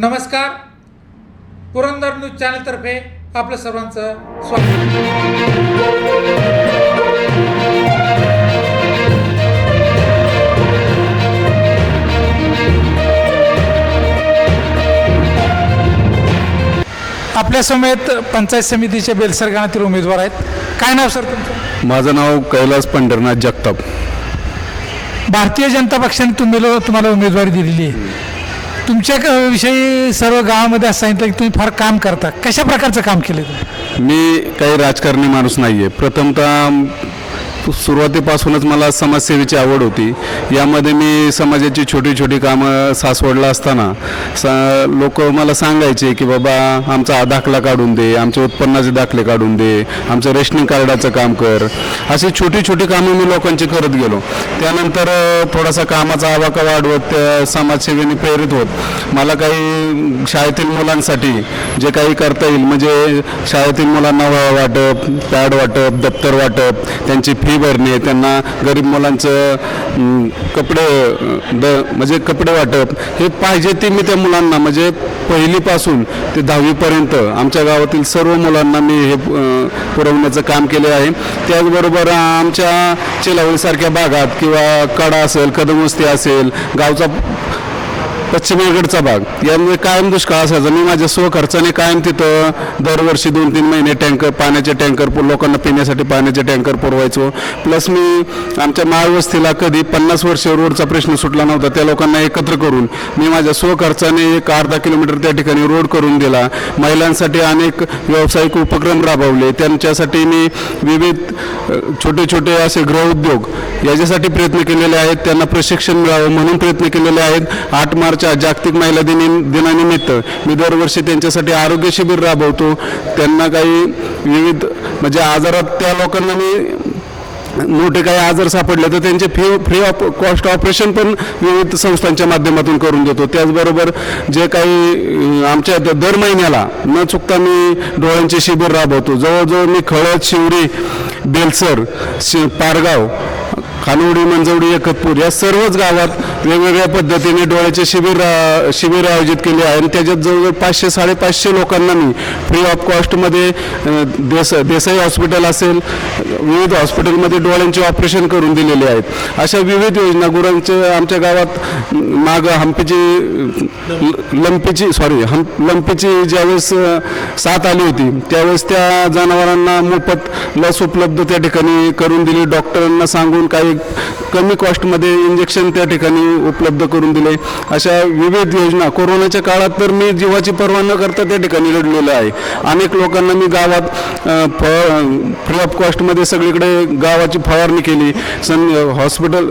नमस्कार. पुरंदर न्यूज चॅनलतर्फे आपलं सर्वांचं स्वागत. आपल्या समेत पंचायत समितीचे बेलसर गावातील उमेदवार आहेत. काय नाव सर तुमचं? माझं नाव कैलास पंढरनाथ जगताप. भारतीय जनता पक्षाने तुम्हाला तुम्हाला उमेदवारी दिलेली आहे. तुमच्या विषयी सर्व गावामध्ये असं सांगितलं की तुम्ही फार काम करता. कशा प्रकारचं काम केलं मी काही राजकारणी माणूस नाही आहे प्रथमतः सुरुवातीपासूनच मला समाजसेवेची आवड होती. यामध्ये मी समाजाची छोटी छोटी कामं सासवडला असताना स लोक मला सांगायचे की बाबा आमचा दाखला काढून दे आमचे उत्पन्नाचे दाखले काढून दे आमचं रेशनिंग कार्डाचं काम कर. अशी छोटी छोटी कामं मी लोकांची करत गेलो. त्यानंतर थोडासा कामाचा आवाका वाढवत त्या समाजसेवेने प्रेरित होत. मला काही शाळेतील मुलांसाठी जे काही करता येईल म्हणजे शाळेतील मुलांना वाटप पॅड वाटप दप्तर वाटप त्यांची फी भरणे त्यांना गरीब मुलांचं कपडे द म्हणजे कपडे वाटप हे पाहिजे ते मी त्या मुलांना म्हणजे पहिलीपासून ते दहावीपर्यंत आमच्या गावातील सर्व मुलांना मी हे पुरवण्याचं काम केले आहे. त्याचबरोबर आमच्या चेलावळीसारख्या भागात किंवा कडा असेल कदमवस्ती असेल गावचा पश्चिमेकडचा भाग. यामुळे कायम दुष्काळ असायचा. मी माझ्या स्वखर्चाने कायम तिथं दरवर्षी दोन तीन महिने टँकर पाण्याचे टँकर लोकांना पिण्यासाठी पाण्याचे टँकर पुरवायचो. प्लस मी आमच्या माळवस्तीला कधी पन्नास वर्ष रोडचा प्रश्न सुटला नव्हता. त्या लोकांना एकत्र करून मी माझ्या स्वखर्चाने एक अर्धा किलोमीटर त्या ठिकाणी रोड करून दिला. महिलांसाठी अनेक व्यावसायिक उपक्रम राबवले. त्यांच्यासाठी मी विविध छोटे छोटे असे गृहउद्योग याच्यासाठी प्रयत्न केलेले आहेत. त्यांना प्रशिक्षण मिळावं म्हणून प्रयत्न केलेले आहेत. आठ मार्च जागतिक महिला दिनी दिनानिमित्त मी दरवर्षी त्यांच्यासाठी आरोग्य शिबिर राबवतो. त्यांना काही विविध म्हणजे आजारात त्या लोकांना मी मोठे काही आजार सापडले तर त्यांचे free free of cost operation पण विविध संस्थांच्या माध्यमातून करून देतो. त्याचबरोबर जे काही आमच्या दर महिन्याला न चुकता मी डोळ्यांचे शिबिर राबवतो. जवळजवळ मी खळद शिवडी बेलसर शि पारगाव खानवडी मंजवडी एकतपूर या सर्वच गावात वेगवेगळ्या पद्धतीने डोळ्याचे शिबिर शिबिर आयोजित केले आहे आणि त्याच्यात जवळजवळ पाचशे साडेपाचशे लोकांना मी फ्री ऑफ कॉस्टमध्ये देस देसाई हॉस्पिटल असेल विविध हॉस्पिटलमध्ये डोळ्यांचे ऑपरेशन करून दिलेले आहेत. अशा विविध योजना गुरांचे आमच्या गावात माग हंपीची ल- लंपीची सॉरी हम लंपीची ज्यावेळेस साथ आली होती त्यावेळेस त्या जनावरांना मोफत लस उपलब्ध त्या ठिकाणी करून दिली. डॉक्टरांना सांगून काही कमी कॉस्टमध्ये इंजेक्शन त्या ठिकाणी उपलब्ध करून दिले. अशा विविध योजना. कोरोनाच्या काळात तर मी जीवाची पर्वा न करता त्या ठिकाणी लढलेलं आहे. अनेक लोकांना मी गावात फ फ्री ऑफ कॉस्टमध्ये सगळीकडे गावाची फवारणी केली. सन हॉस्पिटल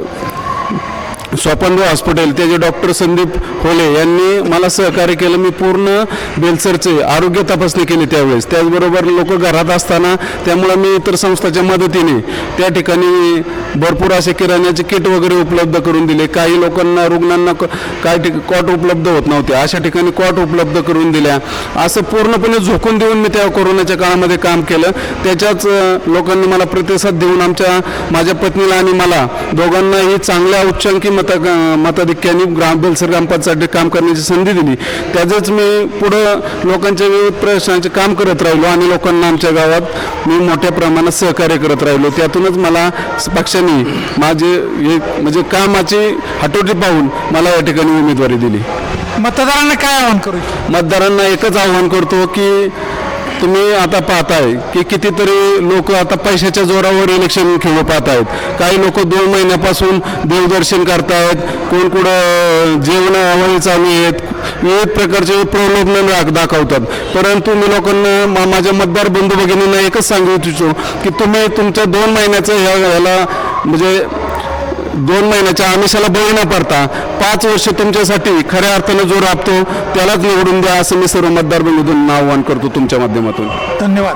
स्वपनदेव हॉस्पिटल त्याचे डॉक्टर संदीप होले यांनी मला सहकार्य केलं. मी पूर्ण बेलसरचे आरोग्य तपासणी केली त्यावेळेस. त्याचबरोबर लोक घरात असताना त्यामुळं मी इतर संस्थाच्या मदतीने त्या ठिकाणी भरपूर असे किराण्याचे किट वगैरे उपलब्ध करून दिले. काही लोकांना रुग्णांना क- काही ठिक कॉट उपलब्ध होत नव्हते. अशा ठिकाणी कॉट उपलब्ध करून दिल्या. असं पूर्णपणे झोकून देऊन मी त्या कोरोनाच्या काळामध्ये काम केलं. त्याच्याच लोकांनी मला प्रतिसाद देऊन आमच्या माझ्या पत्नीला आणि मला दोघांनाही चांगल्या उच्चांकी मत मताधिक्याने ग्राम बेलसर ग्रामपंचायतीसाठी काम करण्याची संधी दिली. त्याचंच मी पुढं लोकांच्या विविध प्रश्नांचे काम करत राहिलो आणि लोकांना आमच्या गावात मी मोठ्या प्रमाणात सहकार्य करत राहिलो. त्यातूनच मला पक्षाने माझे हे म्हणजे कामाची हटोटी पाहून मला या ठिकाणी उमेदवारी दिली. मतदारांना काय आवाहन करू? मतदारांना एकच आव्हान करतो की तुम्ही आता पाहताय की कितीतरी लोक आता पैशाच्या जोरावर इलेक्शन खेळू पाहत आहेत काही लोक दोन महिन्यापासून देवदर्शन करतायत कोण कुठं जेवण हवाई चालू आहेत विविध प्रकारचे प्रलोभन दाख- दाखवतात. परंतु मी लोकांना माझ्या मतदार बंधू भगिनींना एकच सांगू इच्छितो की तुम्ही तुमच्या दोन महिन्याचं ह्या ह्याला म्हणजे दोन महिन्याच्या आमिषाला बळी न पडता पाच वर्ष तुमच्यासाठी खऱ्या अर्थानं जो राबतो त्यालाच निवडून द्या असं मी सर्व मतदार बंधूंना आव्हान करतो तुमच्या माध्यमातून. धन्यवाद.